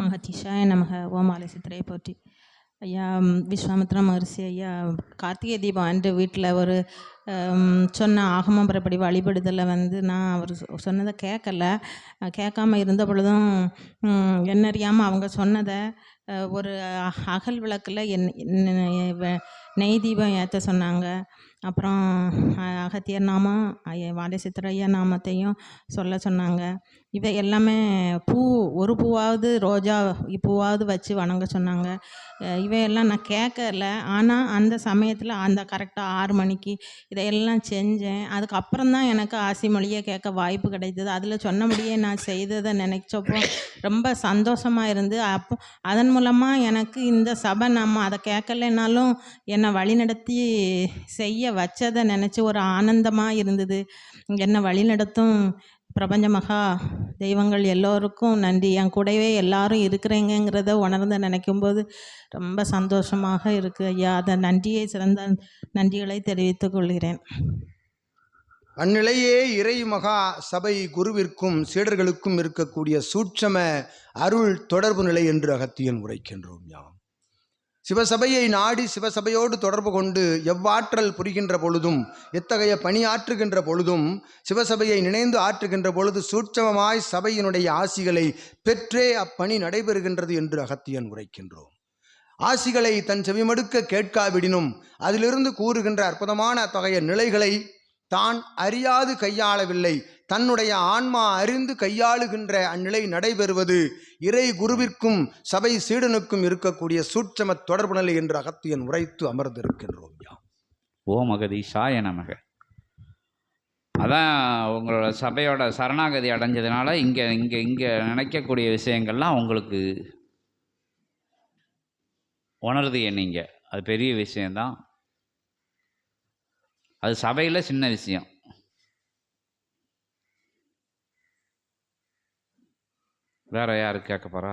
மகதிஷாய நமக. ஓமாலை சித்திரையை போற்றி. ஐயா ம், விஸ்வாமித்ர மகர்ஷி ஐயா கார்த்திகை தீபம் என்று வீட்டில் ஒரு சொன்ன ஆகமபுரப்படி வழிபடுதலை வந்து நான் அவர் சொன்னதை கேட்கல. கேட்காம இருந்த பொழுதும் என்னறியாமல் அவங்க சொன்னதை ஒரு அ- அகல் விளக்கில் என் நெய் தீபம் ஏற்ற சொன்னாங்க. அப்புறம் அகத்தியர் நாமம் ஐயா நாமத்தையும் சொல்ல சொன்னாங்க. இவை எல்லாமே பூ ஒரு பூவாவது ரோஜா பூவாவது வச்சு வணங்க சொன்னாங்க. இவையெல்லாம் நான் கேட்கல. ஆனால் அந்த சமயத்தில் அந்த கரெக்டாக ஆறு மணிக்கு இதையெல்லாம் செஞ்சேன். அதுக்கப்புறம் தான் எனக்கு ஆசி மொழியை கேட்க வாய்ப்பு கிடைத்தது. அதில் சொன்னபடியே நான் செய்ததை நினைச்சப்போ ரொம்ப சந்தோஷமாக இருந்து அப்போ அதன் மூலமாக எனக்கு இந்த சபை நம்ம அதை கேட்கலைனாலும் என்னை வழிநடத்தி செய்ய வச்சதை நினச்சி ஒரு ஆனந்தமாக இருந்தது. என்னை வழிநடத்தும் பிரபஞ்ச மகா தெய்வங்கள் எல்லோருக்கும் நன்றி. என் கூடவே எல்லாரும் இருக்கிறீங்கங்கிறத உணர்ந்து நினைக்கும்போது ரொம்ப சந்தோஷமாக இருக்குது ஐயா. அதை நன்றியை சிறந்த நன்றிகளை தெரிவித்துக் கொள்கிறேன். அந்நிலையே இறை மகா சபை குருவிற்கும் சீடர்களுக்கும் இருக்கக்கூடிய சூட்சம அருள் தொடர்பு நிலை என்று அகத்தியன் உரைக்கின்றோம் யாம் சிவசபையை நாடி சிவசபையோடு தொடர்பு கொண்டு எவ்வாற்றல் புரிகின்ற பொழுதும் எத்தகைய பணி ஆற்றுகின்ற பொழுதும் சிவசபையை நினைந்து ஆற்றுகின்ற பொழுது சூட்சமமாய் சபையினுடைய ஆசிகளை பெற்றே அப்பணி நடைபெறுகின்றது என்று அகத்தியன் உரைக்கின்றோம். ஆசிகளை தன் செவிமடுக்க கேட்காவிடினும் அதிலிருந்து கூறுகின்ற அற்புதமான அத்தகைய நிலைகளை தான் அறியாது கையாளவில்லை. தன்னுடைய ஆன்மா அறிந்து கையாளுகின்ற அந்நிலை நடைபெறுவது இறை குருவிற்கும் சபை சீடனுக்கும் இருக்கக்கூடிய சூட்சம தொடர்பு நிலை என்று அகத்தியன் உரைத்து அமர்ந்திருக்கின்றோம். யாம் ஓ மகதீஷாய நமக. அதான் உங்களோட சபையோட சரணாகதி அடைஞ்சதுனால இங்கே இங்கே இங்கே நினைக்கக்கூடிய விஷயங்கள்லாம் உங்களுக்கு உணருது என்னீங்க அது பெரிய விஷயந்தான் அது சபையில் சின்ன விஷயம். வேற யாரு கேட்க போகிறா